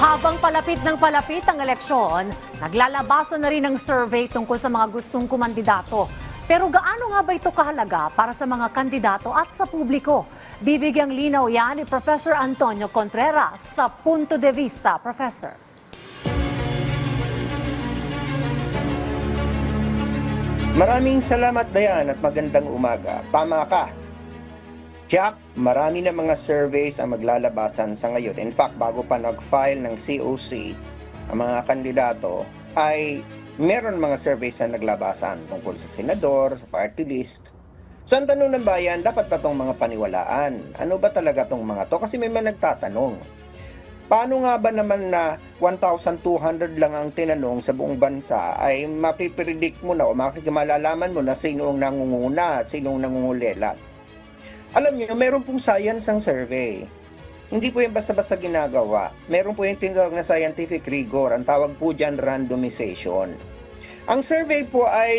Habang palapit ng palapit ang eleksyon, naglalabasan na rin ang survey tungkol sa mga gustong kumandidato. Pero gaano nga ba ito kahalaga para sa mga kandidato at sa publiko? Bibigyang linaw yan ni Professor Antonio Contreras sa Punto de Vista, Professor. Maraming salamat Dayan at magandang umaga. Tama ka. Jack, marami na mga surveys ang maglalabasan sa ngayon. In fact, bago pa nag-file ng COC ang mga kandidato, ay meron mga surveys na naglabasan tungkol sa senador, sa party list. So ang tanong ng bayan, dapat ba itong mga paniwalaan? Ano ba talaga itong mga to? Kasi may mga nagtatanong. Paano nga ba naman na 1,200 lang ang tinanong sa buong bansa ay mapipredict mo na o makikimalalaman mo na sino ang nangunguna at sino ang nangungulela? Alam niyo, meron pong science ang survey. Hindi po yan basta-basta ginagawa. Meron po yung tinatawag na scientific rigor. Ang tawag po dyan randomization. Ang survey po ay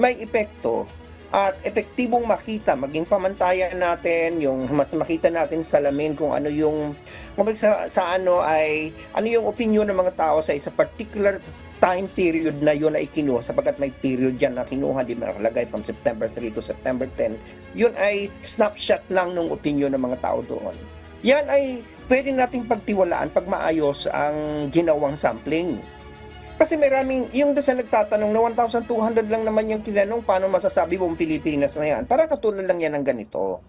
may epekto at epektibong makita, maging pamantayan natin, yung mas makita natin sa salamin kung ano yung, kung sa, sa ano ay, ano yung opinion ng mga tao sa isa particular time period na yun na ikinuha sapagkat may period yan na kinuha di nakalagay from September 3 to September 10 yun ay snapshot lang ng opinion ng mga tao doon yan ay pwede nating pagtiwalaan pag maayos ang ginawang sampling kasi maraming, yung doon sa nagtatanong na 1,200 lang naman yung tinanong, paano masasabi mong Pilipinas na yan? Parang katulad lang yan ng ganito.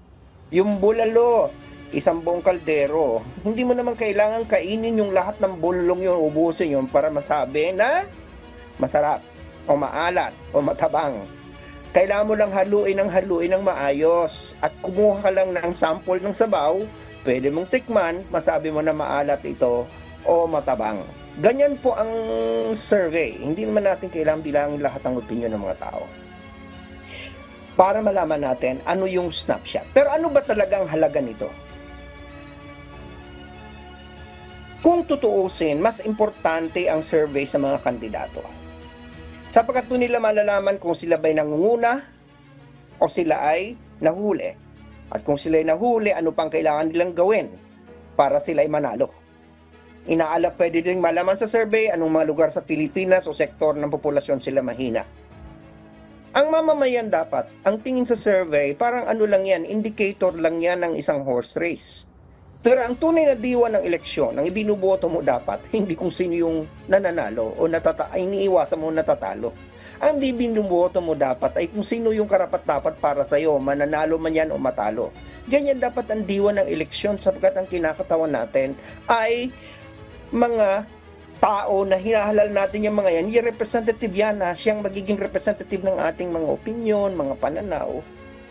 Yung bulalo, isang buong kaldero, hindi mo naman kailangan kainin yung lahat ng bulong yun, ubusin yun para masabi na masarap, o maalat, o matabang. Kailangan mo lang haluin ng haluin ng maayos at kumuha ka lang ng sample ng sabaw, pwede mong tikman, masabi mo na maalat ito o matabang. Ganyan po ang survey. Hindi naman natin kailangan bilangin lahat ng opinion ng mga tao. Para malaman natin ano yung snapshot. Pero ano ba talaga ang halaga nito? Kung tutuusin, mas importante ang survey sa mga kandidato. Sapagkat doon nila malalaman kung sila ba'y nangunguna o sila ay nahuli. At kung sila ay nahuli, ano pang kailangan nilang gawin para sila ay manalo. Inaalap pwede din malaman sa survey anong mga lugar sa Pilipinas o sektor ng populasyon sila mahina. Ang mamamayan dapat, ang tingin sa survey, parang ano lang yan, indicator lang yan ng isang horse race. Pero ang tunay na diwa ng eleksyon, ang ibinuboto mo dapat, hindi kung sino yung nananalo o natata iniiwasan mo natatalo. Ang bibinuboto mo dapat ay kung sino yung karapat-dapat para sa iyo, mananalo man yan o matalo. Ganyan dapat ang diwa ng eleksyon sapagkat ang kinakatawan natin ay mga tao na hinahalal natin yung mga yan, yung representative yan na siyang magiging representative ng ating mga opinion, mga pananaw.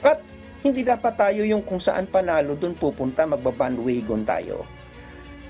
At hindi dapat tayo yung kung saan panalo, doon pupunta, magbabandwagon tayo.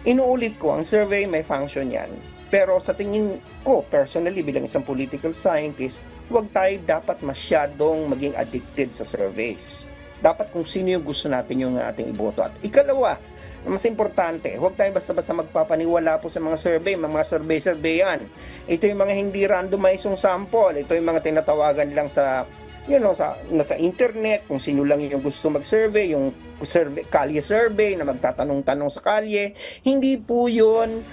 Inuulit ko, ang survey may function yan. Pero sa tingin ko, personally, bilang isang political scientist, huwag tayo dapat masyadong maging addicted sa surveys. Dapat kung sino yung gusto natin yung ating iboto. At ikalawa, mas importante, huwag tayo basta-basta magpapaniwala po sa mga survey, mga survey-survey yan. Ito yung mga hindi randomized yung sample, ito yung mga tinatawagan lang sa you know, sa, nasa internet, kung sino lang yung gusto mag-survey, yung survey, kalye survey na magtatanong-tanong sa kalye, hindi po yun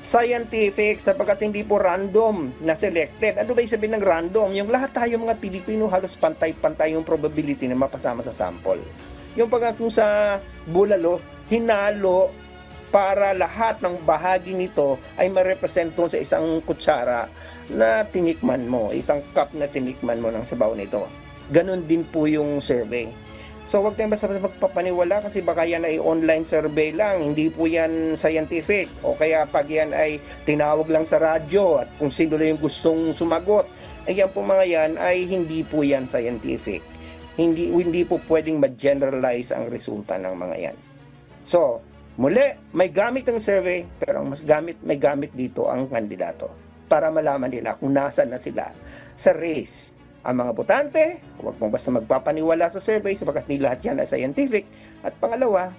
scientific sapagkat hindi po random na selected. Ano ba sabihin ng random? Yung lahat tayo mga Pilipino halos pantay-pantay yung probability na mapasama sa sample. Yung pag kung sa bulalo, hinalo para lahat ng bahagi nito ay ma-represent sa isang kutsara na tinikman mo, isang cup na tinikman mo ng sabaw nito. Ganon din po yung survey. So wag tayong basta magpapaniwala kasi baka yan ay online survey lang, hindi po yan scientific. O kaya pag yan ay tinawag lang sa radyo at kung sino lang yung gustong sumagot, ay yan po mga yan ay hindi po yan scientific. Hindi, hindi po pwedeng ma-generalize ang resulta ng mga yan. So, muli, may gamit ang survey, pero ang mas gamit, may gamit dito ang kandidato para malaman nila kung nasan na sila sa race. Ang mga botante, huwag mong basta magpapaniwala sa survey sapagkat hindi lahat yan ay scientific. At pangalawa,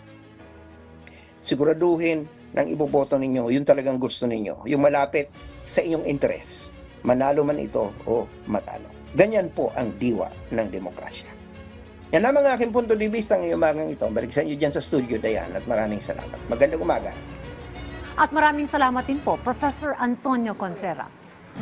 siguraduhin ng iboboto ninyo, yung talagang gusto ninyo, yung malapit sa inyong interest. Manalo man ito o matalo. Ganyan po ang diwa ng demokrasya. Yan ang mga aking punto de vista ngayong umagang ito. Balik sa inyo dyan sa studio, Dayan, at maraming salamat. Magandang umaga. At maraming salamat din po, Professor Antonio Contreras.